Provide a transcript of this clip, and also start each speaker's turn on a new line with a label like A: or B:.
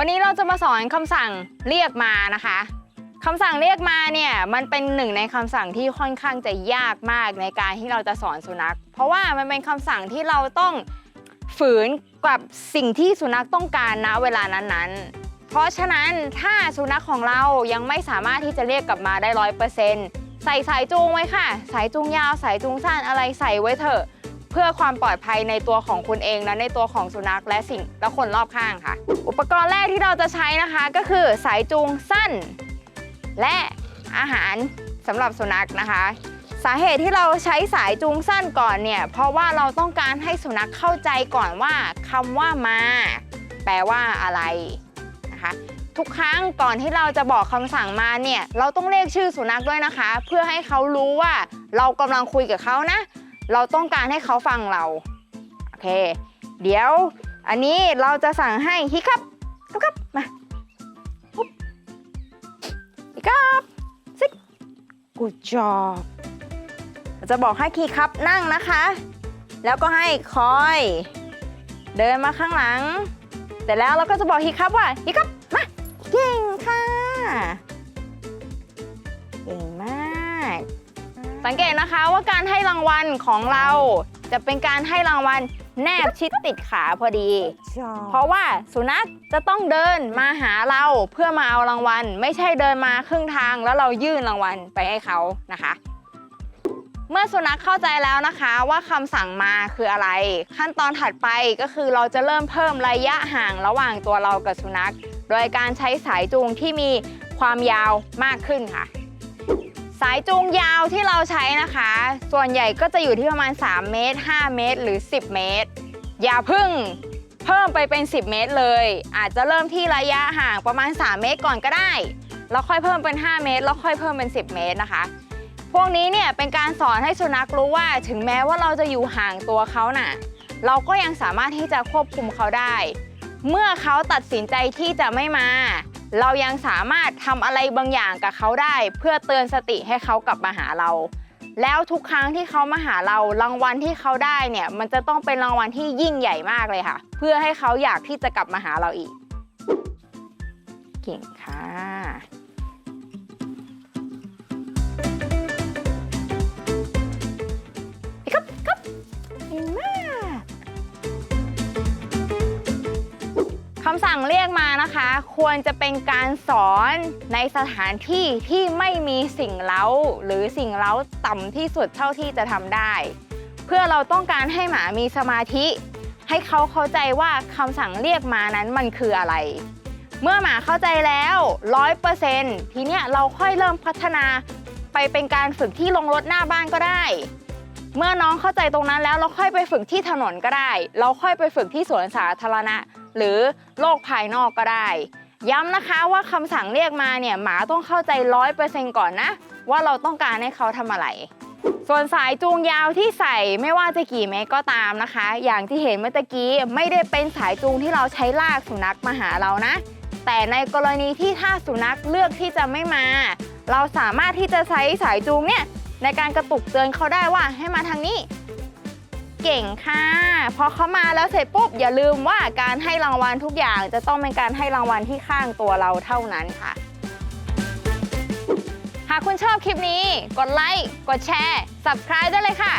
A: วันนี้เราจะมาสอนคำสั่งเรียกมานะคะคำสั่งเรียกมาเนี่ยมันเป็นหนึ่งในคำสั่งที่ค่อนข้างจะยากมากในการที่เราจะสอนสุนัข เพราะว่ามันเป็นคำสั่งที่เราต้องฝืนกับสิ่งที่สุนัขต้องการณเวลานั้นๆ เพราะฉะนั้นถ้าสุนัขของเรายังไม่สามารถที่จะเรียกกลับมาได้ร้อยเปอร์เซ็นต์ใส่สายจูงไว้ค่ะ สายจูงยาวสายจูงสั้นอะไรใส่ไว้เถอะ เพื่อความปลอดภัยในตัวของคุณเองและในตัวของสุนัขและสิ่งและคนรอบข้างค่ะ อุปกรณ์แรกที่เราจะใช้นะคะก็คือสายจูงสั้น และอาหารสำหรับสุนัขนะคะสาเหตุที่เราใช้สายจูงสั้นก่อนเนี่ยเพราะว่าเราต้องการให้สุนัขเข้าใจก่อนว่าคำว่ามา แปลว่าอะไรนะคะทุกครั้งก่อนที่เราจะบอกคำสั่งมาเนี่ยเราต้องเรียกชื่อสุนัขด้วยนะคะ เพื่อให้เขารู้ว่าเรากำลังคุยกับเขานะ เราต้องการให้เขาฟังเรา โอเค เดี๋ยวอันนี้เราจะสั่งให้ฮิครับครับครับมาปุ๊บฮิครับซิก good job จะบอกให้คีครับนั่งนะคะ แล้วก็ให้คอย เดินมาข้างหลัง เสร็จแล้วเราก็จะบอกฮิครับว่าฮิครับมาเก่งค่ะเก่ง สังเกตนะคะว่าการให้รางวัลของเราจะเป็นการให้รางวัลแนบชิดติดขาพอดี เพราะว่าสุนัขจะต้องเดินมาหาเราเพื่อมาเอารางวัล ไม่ใช่เดินมาครึ่งทางแล้วเรายื่นรางวัลไปให้เขานะคะ เมื่อสุนัขเข้าใจแล้วนะคะว่าคำสั่งมาคืออะไร ขั้นตอนถัดไปก็คือเราจะเริ่มเพิ่มระยะห่างระหว่างตัวเรากับสุนัข โดยการใช้สายจูงที่มีความยาวมากขึ้นค่ะ สายจูงยาวที่เราใช้นะคะ ส่วนใหญ่ก็จะอยู่ที่ประมาณ 3 เมตร 5 เมตร หรือ 10 เมตร อย่าเพึ่งเพิ่มไปเป็น 10 เมตรเลย อาจจะเริ่มที่ระยะห่างประมาณ 3 เมตรก่อนก็ได้ แล้วค่อยเพิ่มเป็น 5 เมตร แล้วค่อยเพิ่มเป็น 10 เมตรนะคะ พวกนี้เนี่ยเป็นการสอนให้สุนัขรู้ว่าถึงแม้ว่าเราจะอยู่ห่างตัวเขาน่ะ เราก็ยังสามารถที่จะควบคุมเขาได้ เมื่อเขาตัดสินใจที่จะไม่มา เรายังสามารถทำอะไรบางอย่างกับเขาได้ เพื่อเตือนสติให้เขากลับมาหาเรา แล้วทุกครั้งที่เขามาหาเรารางวัลที่เขาได้เนี่ยมันจะต้องเป็นรางวัลที่ยิ่งใหญ่มากเลยค่ะ เพื่อให้เขาอยากที่จะกลับมาหาเราอีก เก่งค่ะครับครับเก่งมากำสั่งเรียกมานะคะ ควรจะเป็นการสอนในสถานที่ที่ไม่มีสิ่งเล้า หรือสิ่งเล้าต่ำที่สุดเท่าที่จะทำได้ เพื่อเราต้องการให้หมามีสมาธิ ให้เขาเข้าใจว่าคำสั่งเรียกมานั้นมันคืออะไร เมื่อหมาเข้าใจแล้วร้อยเปอร์เซ็นต์ทีเนี้ยเราค่อยเริ่มพัฒนาไปเป็นการฝึกที่ลงรถหน้าบ้านก็ได้เมื่อน้องเข้าใจตรงนั้นแล้วเราค่อยไปฝึกที่ถนนก็ได้ เราค่อยไปฝึกที่สวนสาธารณะ หรือโลกภายนอกก็ได้ ย้ำนะคะว่าคำสั่งเรียกมาเนี่ยหมาต้องเข้าใจร้อยเปอร์เซ็นต์ก่อนนะ ว่าเราต้องการให้เขาทำอะไร ส่วนสายจูงยาวที่ใส่ไม่ว่าจะกี่เมตรก็ตามนะคะ อย่างที่เห็นเมื่อตะกี้ไม่ได้เป็นสายจูงที่เราใช้ลากสุนัขมาหาเรานะ แต่ในกรณีที่ถ้าสุนัขเลือกที่จะไม่มา เราสามารถที่จะใช้สายจูงเนี่ยในการกระตุกเตือนเขาได้ว่าให้มาทางนี้ เก่งค่ะ พอเขามาแล้วเสร็จปุ๊บอย่าลืมว่าการให้รางวัลทุกอย่างจะต้องเป็นการให้รางวัลที่ข้างตัวเราเท่านั้นค่ะ หากคุณชอบคลิปนี้ กดไลค์ กดแชร์ subscribe ได้เลยค่ะ